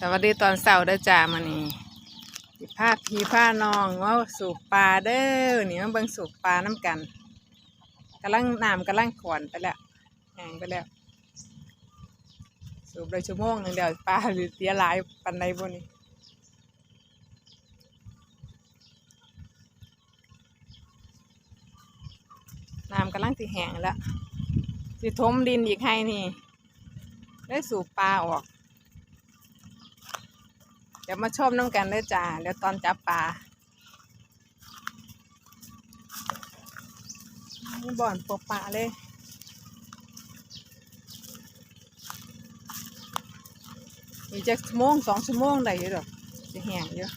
สวัสดีตอนเสาร์เด้จ้ามานี่สิพาพี่พาน้องว่าสูบปลาเด้อนี่มาเบิ่งสูบปลาน้ำกันกำลังน้ำกำลังขอนไปแล้วแหงไปแล้ว สูบเลยชั่วโมงหนึ่งเดี๋ยวปลาหรือเสียหลายปันใดบ่นี่น้ำกำลังสิแห้งแล้วสิทมดินอีกให้นี่ ได้สูบปลาออก เดี๋ยวมาชมน้ำกันเลยจ้าเดี๋ยวตอนจับปลาบ่อนปกปลาเลยอีกจะชั่วโมงสองชั่วโมงได้อยู่ดอกจะแห้งอยู่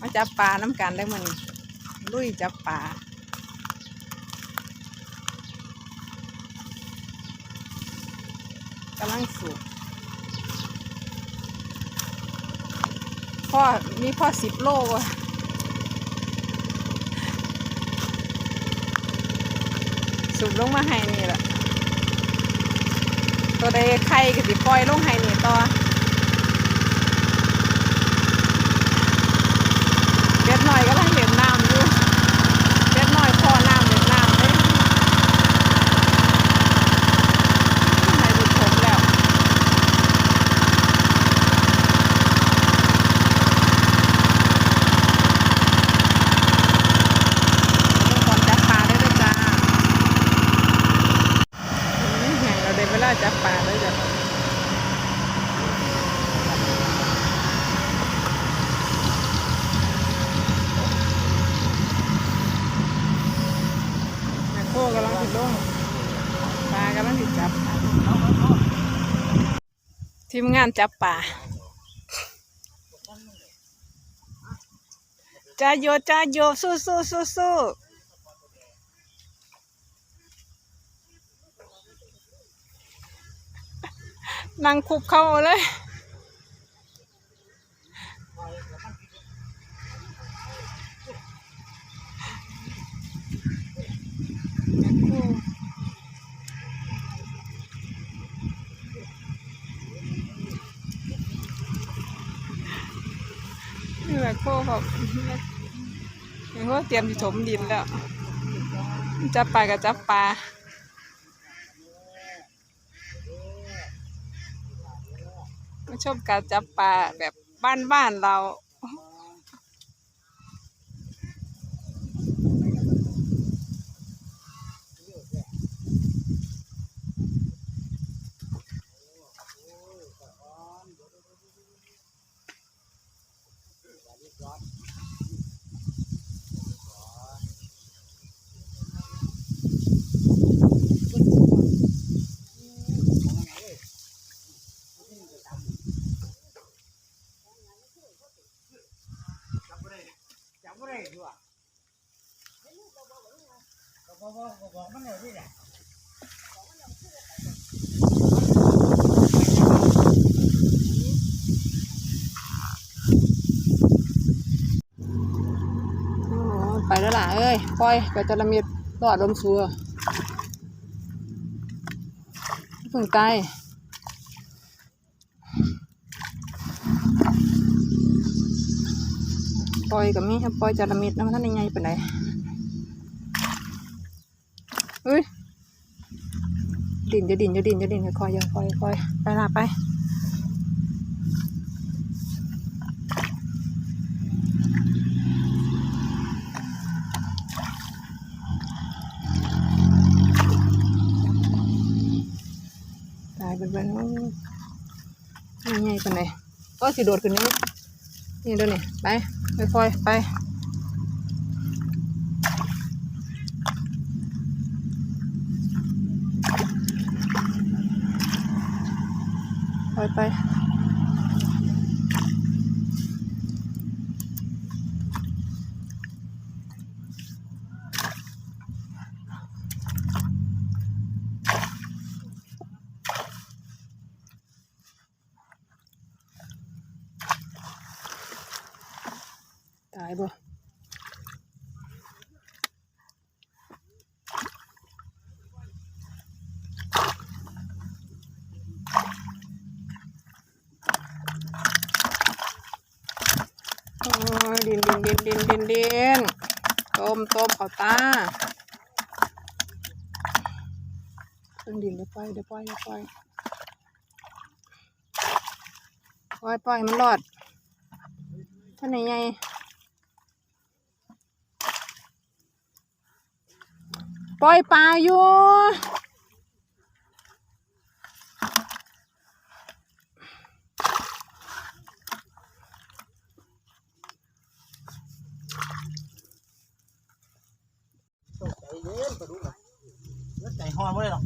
มาจับปลาน้ำกันได้มันลุยจับปลากำลังสูบ พ่อมีพ่อสิบโลว่ะสูบลงมาให้นี่แหละตัวใดไข่ก็สิปล่อยลงให้นี่ต่อเบ็ดหน่อยก็ลังเล่นน้ำอยู่เบ็ดหน่อยพอน้ำเล่นน้ำเลยให้ดูผมแล้ว ก่อนจับปลาได้เลยจ้าอืมแห่งเราได้เวลาจับปลาเลยจ้ะแม่โคกำลังติดลงปลากำลังติดจับ ทีมงานจับป่าจ้าโยจ้าโยสู้สู้สู้สู้นั่งคุบเข้าเลย นี่แหละโคครับเห็นว่าเตรียมที่ถมดินแล้วจับปลากับจับปลามาชมการจับปลาแบบบ้านๆเรา จับบ่ได้ด้วยก็บอกบอกบอกมันเลยที่ไหน โอ้ไปแล้วล่ะเอ้ย ปล่อยไปจระเม็ดรอดลมชัวเพิ่งตายปล่อยกับมีปล่อยจาระเม็ดน้ำท่านยังไงเป็นไรเฮ้ยดินจะดินจะดินจะดินค่อยๆค่อยๆไปละไป ตายเป็นเป็นโอ้ยใหญ่ๆเป็นไง ก็สิโดดขึ้นนี้นี่เดูนี่ไปค่อยๆไปไปไป บ่ดินดินดินดินดินดินต้มต้มเขาตาต้องดินเดี๋ยวปล่อยเดี๋ยวปล่อยเดี๋ยวปล่อยปล่อยปล่อยมันหลอดท่านไหนไง ปล่อยปลาอยู่ใจห้อนไม่ได้หรอก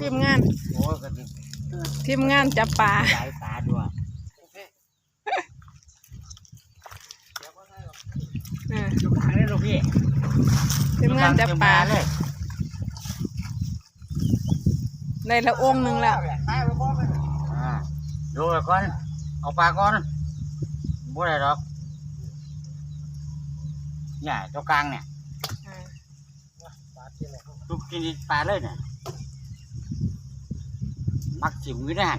ทีมงานโอ้ก็จะทีมงานจับปลา สายตาด้วย เออ ดูทางนี้ลูกพี่ ทีมงานจับปลาเลยได้ละองค์หนึ่งแล้วอ่าดูแล้วก่อนเอาปลาก่อนบ่ได้หรอกเนี่ยเจ้ากลางเนี่ยอ่าทุกกินปลาเลยเนี่ยมักจิ๋มอยู่นะฮะ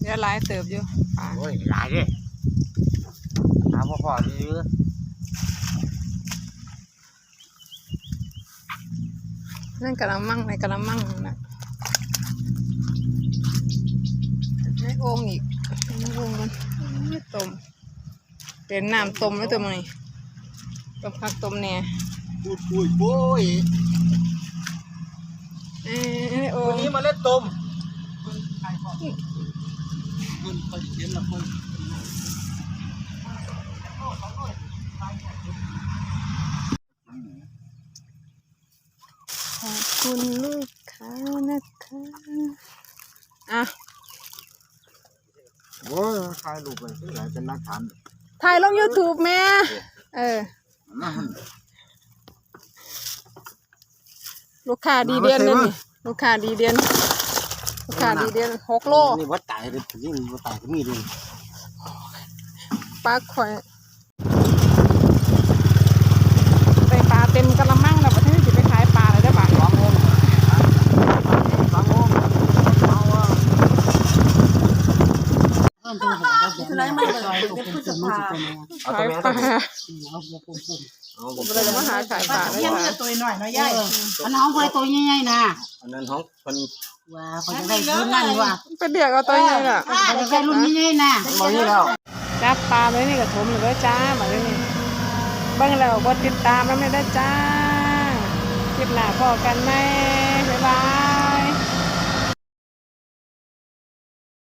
เดี๋ยวหลายเติบอยู่ปลาโอ้ยหลายเด้ หาพ่อพ่อดีเยอะนั่นกะละมังในกะละมังนั่นนะให้โองอีกให้โองกันไม่ต้มเป็นน้ำต้มแล้วตัวมันนี่ต้มผักต้มเนี่ยปุยปุยปุยเอ้ยให้โอวังนนี้มาเล่นต้มคุณคอยเย็นละคุณ ขอบคุณลูกค้านะคะอะโอ้ยถ่ายรูปไปที่ไหนเป็นนักฐานถ่ายลง YouTube แม่ เออนั่นลูกค้าดีเด่นเลยนี่ลูกค้าดีเด่นลูกค้าดีเด่นหกโลนี่วัดตายเลยนี่วัดตายก็มีด้วยปลาข่อย ใส่ปลาเต็มกระมังแล้วประเทศจะไปขายปลาเลยได้ป่ะสองโมงสองโมงเอาอะไรไม่เลยเป็นพฤษภาเอาขายตัวปลาแม่เอาผมเลยมาหาขายปลาได้เที่ยงป่ะจะตัวหน่อยน้อยใหญ่อันน้องคนตัวใหญ่ๆนะอันนั้นห้องคนว้าเขาจะได้รุ่นนั่นว่ะไปเรียกเอาตัวใหญ่ล่ะเขาจะได้รุ่นใหญ่ๆนะมานี่แล้ว จับปลาไว้นี่กับถมเลยจ้ามาเลยนี่บ้างเราก็ติดตามแล้วไม่ได้จ้าคลิปหน้าพอกันไหมบ๊ายบาย